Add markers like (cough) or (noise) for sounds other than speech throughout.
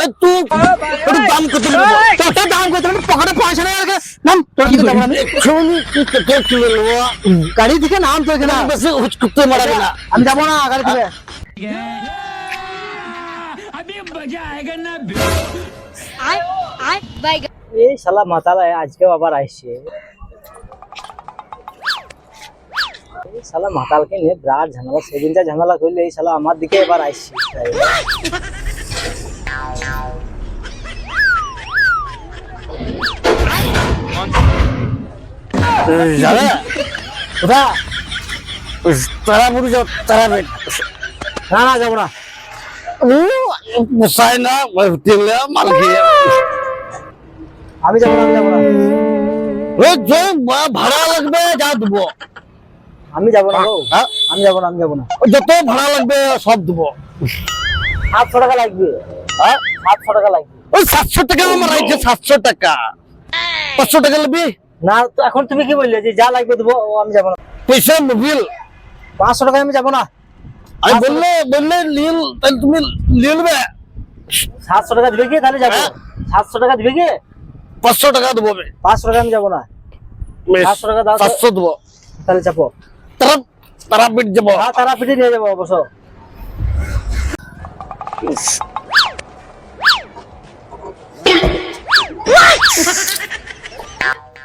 এ, তুই দাম কত দাম পকেটে পয়সা নেই নাম নেব গাড়ি থেকে নাম তো এখানে। বেশি হুচকুতে মারাবি না আমি যাব না গাড়ি থেকে। এই শালা মাতালা আজকেও আবার আসছে এই শালা মাতালকে নিয়ে বিরাট ঝামেলা সেদিনটা ঝামেলা করলে এই শালা আমার দিকে এবার আসছে যাবে? কোথা তারাপুর যাও তারাপীঠ না না যাব না। পোষায় না হোটেলে মাল খেয়ে আমি যাব না যাব না। ভাড়া লাগবে যা দেবো। আমি যাব না হ্যাঁ? আমি যাব না আমি যাব না। যত ভাড়া লাগবে সব দেবো। সাতশো টাকা লাগবে। হ্যাঁ? সাতশো টাকা লাগবে। ওই সাতশো টাকা আমার সাতশো টাকা। পাঁচশো টাকা লাগবে না এখন তুমি কি বললে যে যা লাগবে দেবো আমি যাব না। পয়সা মোবিল পাঁচশো টাকা আমি যাব না। আমি বললে বললে লিল তাহলে তুমি লিয়ে নেবে সাতশো টাকা দিবে কি তাহলে যাব। হ্যাঁ। সাতশো টাকা দিবে কি? পাঁচশো টাকা দেবো পাঁচশো টাকা আমি যাব না। পাঁচশো টাকা দাও। সাতশো দেবো। তাহলে চাপো তারা তারাপীঠ যাব। হ্যাঁ তারা পিঠে নিয়ে যাব অবশ্য।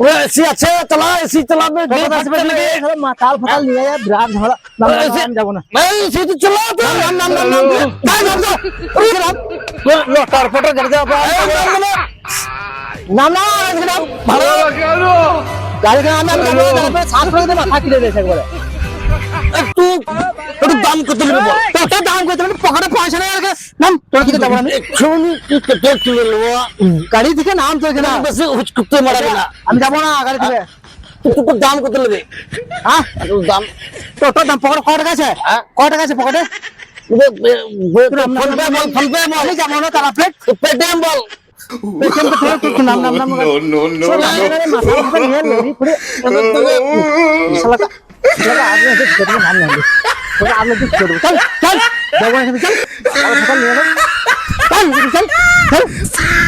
ওরে এসি আছে চালা এসি চালাবে যে। মাতাল ফাতাল নিয়ে যায় বিরাট ঝামেলা না, না, না, এসি- আমি যাব না। এসি তো চালা তো নাম নাম নাম নাম নাম। নাম নাম। লটার ফটার গাড়ি যাব নাম নাম নাম। ভালো। গাড়ি নাম নাম নাম নাম সাত করে মাথা কিনে দিয়েছে একবারে। একটু একটু দাম কত নেব তোর দাম কত আমি পকেটে পয়সা নেই নাম তোর কি যাব আমি এক্ষুনি নেব। গাড়ি থেকে নাম তো এখানে বেশি হুচকুতে মারাবি না আমি যাব না গাড়ি থেকে। তুই দাম কত নেবে? হ্যাঁ দাম তোর তোর দাম পকেটে কয় টাকা আছে? হ্যাঁ? কয় টাকা আছে পকেটে? ফোন পে বল ফোন পে বল আমি যাব না তারা প্লেট পেটিএম বল। পেছন তো তোর তোর নাম নাম (laughs) নাম No, no, no, শোন, আমি no. এবারে মাথা মাথা নিয়ে লড়ি করে শালা কা- শালা আগে এসে ছোট নাম নাম দে। তোকে আমি একটু ছোট চল চল যাব এখানে চল চল চল চল